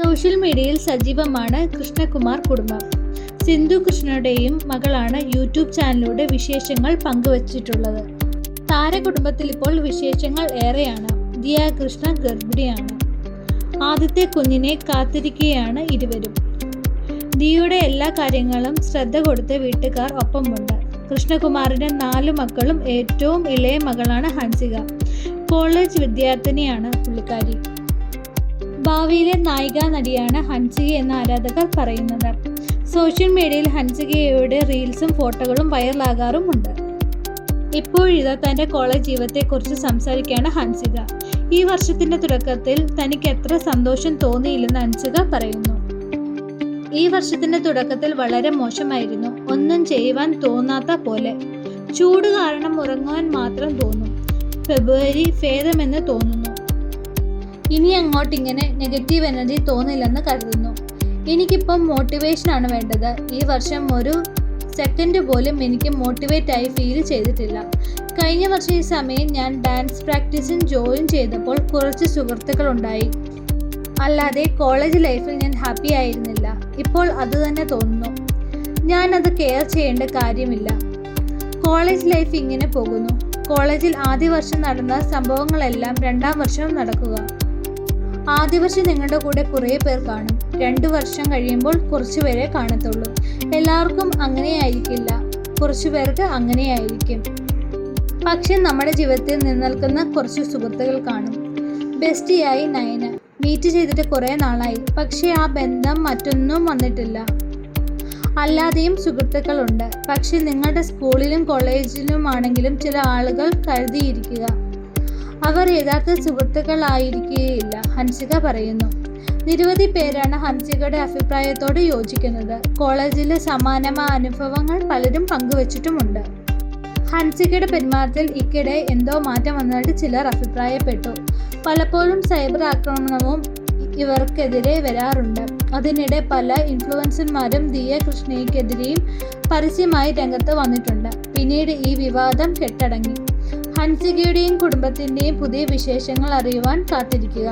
Social മീഡിയയിൽ സജീവമാണ് കൃഷ്ണകുമാർ കുടുംബം. സിന്ധു കൃഷ്ണയുടെയും മകളാണ് യൂട്യൂബ് ചാനലിലൂടെ വിശേഷങ്ങൾ പങ്കുവച്ചിട്ടുള്ളത്. താരകുടുംബത്തിൽ ഇപ്പോൾ വിശേഷങ്ങൾ ഏറെയാണ്. ദിയ കൃഷ്ണ ഗർഭിണിയാണ്. ആദ്യത്തെ കുഞ്ഞിനെ കാത്തിരിക്കുകയാണ് ഇരുവരും. ദിയയുടെ എല്ലാ കാര്യങ്ങളും ശ്രദ്ധ കൊടുത്ത് വീട്ടുകാർ ഒപ്പമുണ്ട്. കൃഷ്ണകുമാറിന് നാലു മക്കളും ഏറ്റവും ഇളയ മകളാണ് ഹൻസിക. കോളേജ് വിദ്യാർത്ഥിനിയാണ് പുള്ളിക്കാരി. ഭാവിയിലെ നായിക നടിയാണ് ഹൻസിക എന്ന ആരാധകർ പറയുന്നത്. സോഷ്യൽ മീഡിയയിൽ ഹൻസികയുടെ റീൽസും ഫോട്ടോകളും വൈറലാകാറുമുണ്ട് ഇപ്പോഴിതാ തന്റെ കോളേജ് ജീവിതത്തെക്കുറിച്ച് സംസാരിക്കുകയാണ് ഹൻസിക. ഈ വർഷത്തിന്റെ തുടക്കത്തിൽ തനിക്ക് എത്ര സന്തോഷം തോന്നിയില്ലെന്ന് ഹൻസിക പറയുന്നു. ഈ വർഷത്തിന്റെ തുടക്കത്തിൽ വളരെ മോശമായിരുന്നു. ഒന്നും ചെയ്യുവാൻ തോന്നാത്ത പോലെ. ചൂട് കാരണം ഉറങ്ങുവാൻ മാത്രം തോന്നും. ഫെബ്രുവരി ഭേദമെന്ന് തോന്നുന്നു. ഇനി അങ്ങോട്ട് ഇങ്ങനെ നെഗറ്റീവ് എനർജി തോന്നില്ലെന്ന് കരുതുന്നു. എനിക്കിപ്പം മോട്ടിവേഷനാണ് വേണ്ടത്. ഈ വർഷം ഒരു സെക്കൻഡ് പോലും എനിക്ക് മോട്ടിവേറ്റ് ആയി ഫീൽ ചെയ്തിട്ടില്ല. കഴിഞ്ഞ വർഷം ഈ സമയം ഞാൻ ഡാൻസ് പ്രാക്ടീസിന് ജോയിൻ ചെയ്തപ്പോൾ കുറച്ച് സുഹൃത്തുക്കളുണ്ടായി. അല്ലാതെ കോളേജ് ലൈഫിൽ ഞാൻ ഹാപ്പി ആയിരുന്നില്ല. ഇപ്പോൾ അത് തന്നെ തോന്നുന്നു. ഞാൻ അത് കെയർ ചെയ്യേണ്ട കാര്യമില്ല. കോളേജ് ലൈഫ് ഇങ്ങനെ പോകുന്നു. കോളേജിൽ ആദ്യ വർഷം നടന്ന സംഭവങ്ങളെല്ലാം രണ്ടാം വർഷവും നടക്കുക. ആദ്യ വർഷം നിങ്ങളുടെ കൂടെ കുറേ പേർ കാണും. രണ്ടു വർഷം കഴിയുമ്പോൾ കുറച്ചു പേരെ കാണത്തുള്ളൂ. എല്ലാവർക്കും അങ്ങനെയായിരിക്കില്ല. കുറച്ചു പേർക്ക് അങ്ങനെയായിരിക്കും. പക്ഷെ നമ്മുടെ ജീവിതത്തിൽ നിലനിൽക്കുന്ന കുറച്ച് സുഹൃത്തുക്കൾ കാണും. ബെസ്റ്റിയായി നയന. മീറ്റ് ചെയ്തിട്ട് കുറേ നാളായി. പക്ഷേ ആ ബന്ധം മറ്റൊന്നും വന്നിട്ടില്ല. അല്ലാതെയും സുഹൃത്തുക്കളുണ്ട്. പക്ഷെ നിങ്ങളുടെ സ്കൂളിലും കോളേജിലും ആണെങ്കിലും ചില ആളുകൾ കരുതിയിരിക്കുക. അവർ യഥാർത്ഥ സുഹൃത്തുക്കളായിരിക്കുകയില്ല ഹൻസിക പറയുന്നു. നിരവധി പേരാണ് ഹൻസികയുടെ അഭിപ്രായത്തോട് യോജിക്കുന്നത്. കോളേജിലെ സമാനമായ അനുഭവങ്ങൾ പലരും പങ്കുവച്ചിട്ടുമുണ്ട്. ഹൻസികയുടെ പെരുമാറ്റത്തിൽ ഇക്കിടെ എന്തോ മാറ്റം വന്നതായിട്ട് ചിലർ അഭിപ്രായപ്പെട്ടു. പലപ്പോഴും സൈബർ ആക്രമണവും ഇവർക്കെതിരെ വരാറുണ്ട്. അതിനിടെ പല ഇൻഫ്ലുവൻസർമാരും ദിയ കൃഷ്ണയ്ക്കെതിരെയും പരസ്യമായി രംഗത്ത് വന്നിട്ടുണ്ട്. പിന്നീട് ഈ വിവാദം കെട്ടടങ്ങി. ഹൻസികയുടെയും കുടുംബത്തിന്റെയും പുതിയ വിശേഷങ്ങൾ അറിയുവാൻ കാത്തിരിക്കുക.